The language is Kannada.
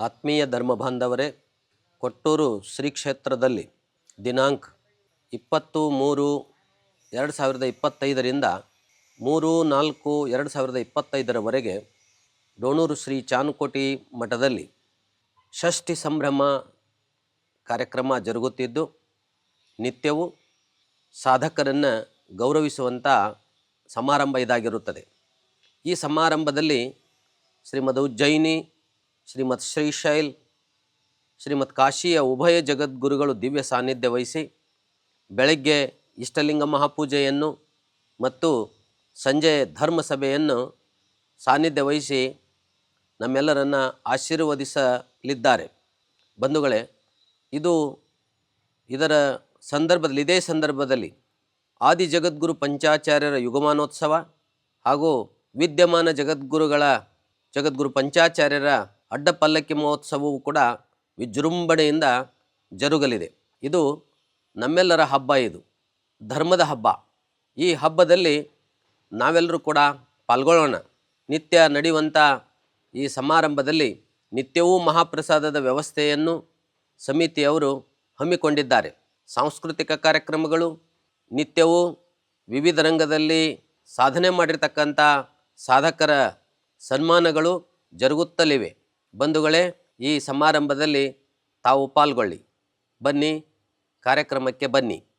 ಆತ್ಮೀಯ ಧರ್ಮ ಬಾಂಧವರೇ ಕೊಟ್ಟೂರು ಶ್ರೀ ಕ್ಷೇತ್ರದಲ್ಲಿ ದಿನಾಂಕ ಇಪ್ಪತ್ತು ಮೂರು ಎರಡು ಸಾವಿರದ ಇಪ್ಪತ್ತೈದರಿಂದ ಮೂರು ನಾಲ್ಕು ಎರಡು ಸಾವಿರದ ಇಪ್ಪತ್ತೈದರವರೆಗೆ ಡೋಣೂರು ಶ್ರೀ ಚಾನುಕೋಟಿ ಮಠದಲ್ಲಿ ಷಷ್ಠಿ ಸಂಭ್ರಮ ಕಾರ್ಯಕ್ರಮ ಜರುಗುತ್ತಿದ್ದು, ನಿತ್ಯವೂ ಸಾಧಕರನ್ನು ಗೌರವಿಸುವಂಥ ಸಮಾರಂಭ ಇದಾಗಿರುತ್ತದೆ. ಈ ಸಮಾರಂಭದಲ್ಲಿ ಶ್ರೀಮದ್ ಉಜ್ಜಯಿನಿ ಶ್ರೀಮದ್ ಶ್ರೀಶೈಲ್, ಶ್ರೀಮತ್ ಕಾಶಿಯ ಉಭಯ ಜಗದ್ಗುರುಗಳು ದಿವ್ಯ ಸಾನ್ನಿಧ್ಯ ವಹಿಸಿ ಬೆಳಗ್ಗೆ ಇಷ್ಟಲಿಂಗ ಮಹಾಪೂಜೆಯನ್ನು ಮತ್ತು ಸಂಜೆ ಧರ್ಮಸಭೆಯನ್ನು ಸಾನ್ನಿಧ್ಯ ವಹಿಸಿ ನಮ್ಮೆಲ್ಲರನ್ನು ಆಶೀರ್ವದಿಸಲಿದ್ದಾರೆ. ಬಂಧುಗಳೇ, ಇದು ಇದರ ಸಂದರ್ಭದಲ್ಲಿ, ಇದೇ ಸಂದರ್ಭದಲ್ಲಿ ಆದಿ ಜಗದ್ಗುರು ಪಂಚಾಚಾರ್ಯರ ಯುಗಮಾನೋತ್ಸವ ಹಾಗೂ ವಿದ್ಯಮಾನ ಜಗದ್ಗುರುಗಳ ಜಗದ್ಗುರು ಪಂಚಾಚಾರ್ಯರ ಅಡ್ಡಪಲ್ಲಕ್ಕಿ ಮಹೋತ್ಸವವು ಕೂಡ ವಿಜೃಂಭಣೆಯಿಂದ ಜರುಗಲಿದೆ. ಇದು ನಮ್ಮೆಲ್ಲರ ಹಬ್ಬ ಇದು. ಧರ್ಮದ ಹಬ್ಬ. ಈ ಹಬ್ಬದಲ್ಲಿ ನಾವೆಲ್ಲರೂ ಕೂಡ ಪಾಲ್ಗೊಳ್ಳೋಣ. ನಿತ್ಯ ನಡೆಯುವಂಥ ಈ ಸಮಾರಂಭದಲ್ಲಿ ನಿತ್ಯವೂ ಮಹಾಪ್ರಸಾದದ ವ್ಯವಸ್ಥೆಯನ್ನು ಸಮಿತಿಯವರು ಹಮ್ಮಿಕೊಂಡಿದ್ದಾರೆ. ಸಾಂಸ್ಕೃತಿಕ ಕಾರ್ಯಕ್ರಮಗಳು, ನಿತ್ಯವೂ ವಿವಿಧ ರಂಗದಲ್ಲಿ ಸಾಧನೆ ಮಾಡಿರ್ತಕ್ಕಂಥ ಸಾಧಕರ ಸನ್ಮಾನಗಳು ಜರುಗುತ್ತಲಿವೆ. ಬಂಧುಗಳೇ ಈ ಸಮಾರಂಭದಲ್ಲಿ ತಾವು ಪಾಲ್ಗೊಳ್ಳಿ. ಬನ್ನಿ ಕಾರ್ಯಕ್ರಮಕ್ಕೆ ಬನ್ನಿ.